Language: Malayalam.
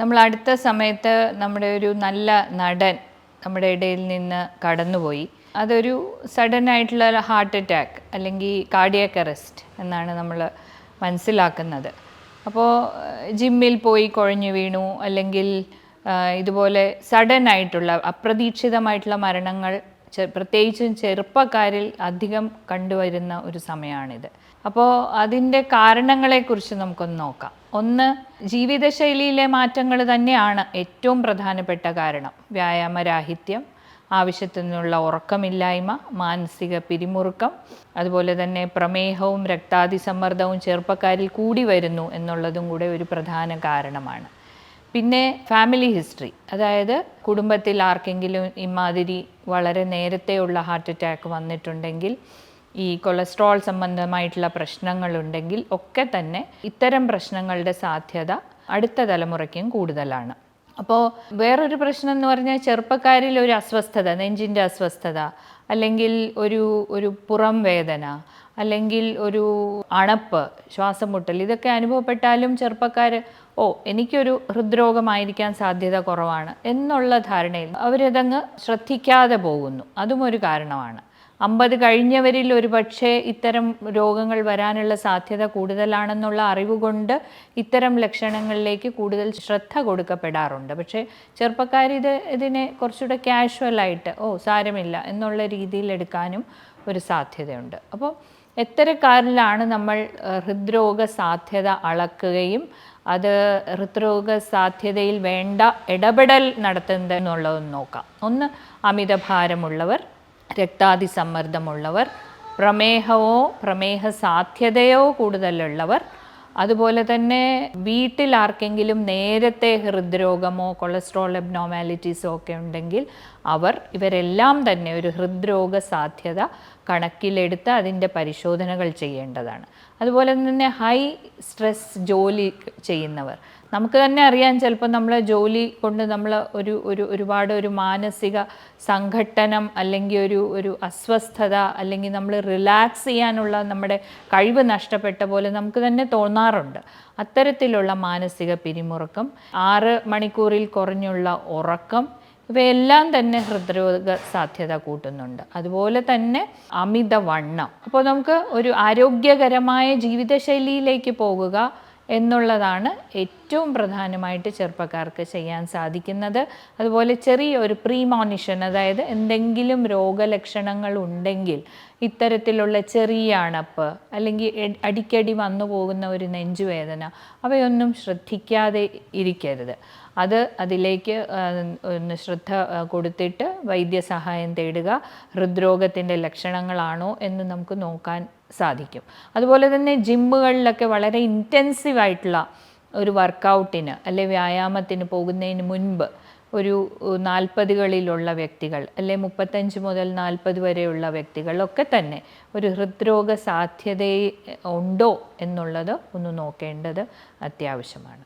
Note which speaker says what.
Speaker 1: നമ്മൾ അടുത്ത സമയത്ത് നമ്മുടെ ഒരു നല്ല നടൻ നമ്മുടെ ഇടയിൽ നിന്ന് കടന്നുപോയി. അതൊരു സഡൻ ആയിട്ടുള്ള ഹാർട്ട് അറ്റാക്ക് അല്ലെങ്കിൽ കാർഡിയാക് അറസ്റ്റ് എന്നാണ് നമ്മൾ മനസ്സിലാക്കുന്നത്. അപ്പോൾ ജിമ്മിൽ പോയി കുഴഞ്ഞു വീണു അല്ലെങ്കിൽ ഇതുപോലെ സഡൻ ആയിട്ടുള്ള അപ്രതീക്ഷിതമായിട്ടുള്ള മരണങ്ങൾ പ്രത്യേകിച്ചും ചെറുപ്പക്കാരിൽ അധികം കണ്ടുവരുന്ന ഒരു സമയമാണിത്. അപ്പോൾ അതിന്റെ കാരണങ്ങളെക്കുറിച്ച് നമുക്കൊന്ന് നോക്കാം. ഒന്ന് ജീവിതശൈലിയിലെ മാറ്റങ്ങൾ തന്നെയാണ് ഏറ്റവും പ്രധാനപ്പെട്ട കാരണം. വ്യായാമരാഹിത്യം ആവശ്യത്തിനുള്ള ഉറക്കമില്ലായ്മ മാനസിക പിരിമുറുക്കം അതുപോലെ തന്നെ പ്രമേഹവും രക്താതിസമ്മർദ്ദവും ചെറുപ്പക്കാരിൽ കൂടി വരുന്നു എന്നുള്ളതും കൂടെ ഒരു പ്രധാന കാരണമാണ്. പിന്നെ ഫാമിലി ഹിസ്റ്ററി അതായത് കുടുംബത്തിൽ ആർക്കെങ്കിലും ഇമാതിരി വളരെ നേരത്തെയുള്ള ഹാർട്ട് അറ്റാക്ക് വന്നിട്ടുണ്ടെങ്കിൽ ഈ കൊളസ്ട്രോൾ സംബന്ധമായിട്ടുള്ള പ്രശ്നങ്ങളുണ്ടെങ്കിൽ ഒക്കെ തന്നെ ഇത്തരം പ്രശ്നങ്ങളുടെ സാധ്യത അടുത്ത തലമുറയ്ക്കും കൂടുതലാണ്. അപ്പോൾ വേറൊരു പ്രശ്നം എന്ന് പറഞ്ഞാൽ ചെറുപ്പക്കാരിൽ ഒരു അസ്വസ്ഥത നെഞ്ചിന്റെ അസ്വസ്ഥത അല്ലെങ്കിൽ ഒരു ഒരു പുറം വേദന അല്ലെങ്കിൽ ഒരു അണപ്പ് ശ്വാസം മുട്ടൽ ഇതൊക്കെ അനുഭവപ്പെട്ടാലും ചെറുപ്പക്കാർ ഓ എനിക്കൊരു ഹൃദ്രോഗമായിരിക്കാൻ സാധ്യത കുറവാണ് എന്നുള്ള ധാരണയിൽ അവരതങ്ങ് ശ്രദ്ധിക്കാതെ പോകുന്നു. അതും ഒരു കാരണമാണ്. അമ്പത് കഴിഞ്ഞവരിൽ ഒരു പക്ഷേ ഇത്തരം രോഗങ്ങൾ വരാനുള്ള സാധ്യത കൂടുതലാണെന്നുള്ള അറിവുകൊണ്ട് ഇത്തരം ലക്ഷണങ്ങളിലേക്ക് കൂടുതൽ ശ്രദ്ധ കൊടുക്കപ്പെടാറുണ്ട്. പക്ഷേ ചെറുപ്പക്കാർ ഇത് ഇതിനെ കുറച്ചുകൂടെ കാഷ്വലായിട്ട് ഓ സാരമില്ല എന്നുള്ള രീതിയിൽ എടുക്കാനും ഒരു സാധ്യതയുണ്ട്. അപ്പോൾ എത്തരക്കാരിലാണ് നമ്മൾ ഹൃദ്രോഗ സാധ്യത അളക്കുകയും അത് ഹൃദ്രോഗ സാധ്യതയിൽ വേണ്ട ഇടപെടൽ നടത്തുന്നത് എന്നുള്ളതൊന്ന് നോക്കാം. ഒന്ന് അമിതഭാരമുള്ളവർ രക്താതിസമ്മർദ്ദമുള്ളവർ പ്രമേഹമോ പ്രമേഹ സാധ്യതയോ കൂടുതലുള്ളവർ അതുപോലെ തന്നെ വീട്ടിൽ ആർക്കെങ്കിലും നേരത്തെ ഹൃദ്രോഗമോ കൊളസ്ട്രോൾ എബ്നോമാലിറ്റീസോ ഒക്കെ ഉണ്ടെങ്കിൽ അവർ ഇവരെല്ലാം തന്നെ ഒരു ഹൃദ്രോഗ സാധ്യത കണക്കിലെടുത്ത് അതിന്റെ പരിശോധനകൾ ചെയ്യേണ്ടതാണ്. അതുപോലെ തന്നെ ഹൈ സ്ട്രെസ് ജോലി ചെയ്യുന്നവർ. നമുക്ക് തന്നെ അറിയാം ചിലപ്പോൾ നമ്മൾ ജോലി കൊണ്ട് നമ്മൾ ഒരു ഒരു ഒരുപാട് ഒരു മാനസിക സംഘട്ടനം അല്ലെങ്കിൽ ഒരു ഒരു അസ്വസ്ഥത അല്ലെങ്കിൽ നമ്മൾ റിലാക്സ് ചെയ്യാനുള്ള നമ്മുടെ കഴിവ് നഷ്ടപ്പെട്ട പോലെ നമുക്ക് തന്നെ തോന്നാറുണ്ട്. അത്തരത്തിലുള്ള മാനസിക പിരിമുറുക്കം ആറ് മണിക്കൂറിൽ കുറഞ്ഞുള്ള ഉറക്കം ഇവയെല്ലാം തന്നെ ഹൃദ്രോഗ സാധ്യത കൂട്ടുന്നുണ്ട്. അതുപോലെ തന്നെ അമിതവണ്ണം. അപ്പോൾ നമുക്ക് ഒരു ആരോഗ്യകരമായ ജീവിതശൈലിയിലേക്ക് പോകുക എന്നുള്ളതാണ് ഏറ്റവും പ്രധാനമായിട്ട് ചെറുപ്പക്കാർക്ക് ചെയ്യാൻ സാധിക്കുന്നത് അതുപോലെ ചെറിയ ഒരു പ്രീമോണിഷൻ അതായത് എന്തെങ്കിലും രോഗലക്ഷണങ്ങൾ ഉണ്ടെങ്കിൽ ഇത്തരത്തിലുള്ള ചെറിയ അണപ്പ് അല്ലെങ്കിൽ അടിക്കടി വന്നു പോകുന്ന ഒരു നെഞ്ചുവേദന അവയൊന്നും ശ്രദ്ധിക്കാതെ ഇരിക്കരുത്. അത് അതിലേക്ക് ഒന്ന് ശ്രദ്ധ കൊടുത്തിട്ട് വൈദ്യസഹായം തേടുക ഹൃദ്രോഗത്തിന്റെ ലക്ഷണങ്ങളാണോ എന്ന് നമുക്ക് നോക്കാൻ സാധിക്കും. അതുപോലെ തന്നെ ജിമ്മുകളിലൊക്കെ വളരെ ഇന്റൻസീവ് ആയിട്ടുള്ള ഒരു വർക്കൗട്ടിന് അല്ലെ വ്യായാമത്തിന് പോകുന്നതിന് മുൻപ് ഒരു നാൽപ്പതുകളിലുള്ള വ്യക്തികൾ അല്ലെ മുപ്പത്തഞ്ച് മുതൽ നാൽപ്പത് വരെയുള്ള വ്യക്തികളൊക്കെ തന്നെ ഒരു ഹൃദ്രോഗ സാധ്യത ഉണ്ടോ എന്നുള്ളത് ഒന്ന് നോക്കേണ്ടത് അത്യാവശ്യമാണ്.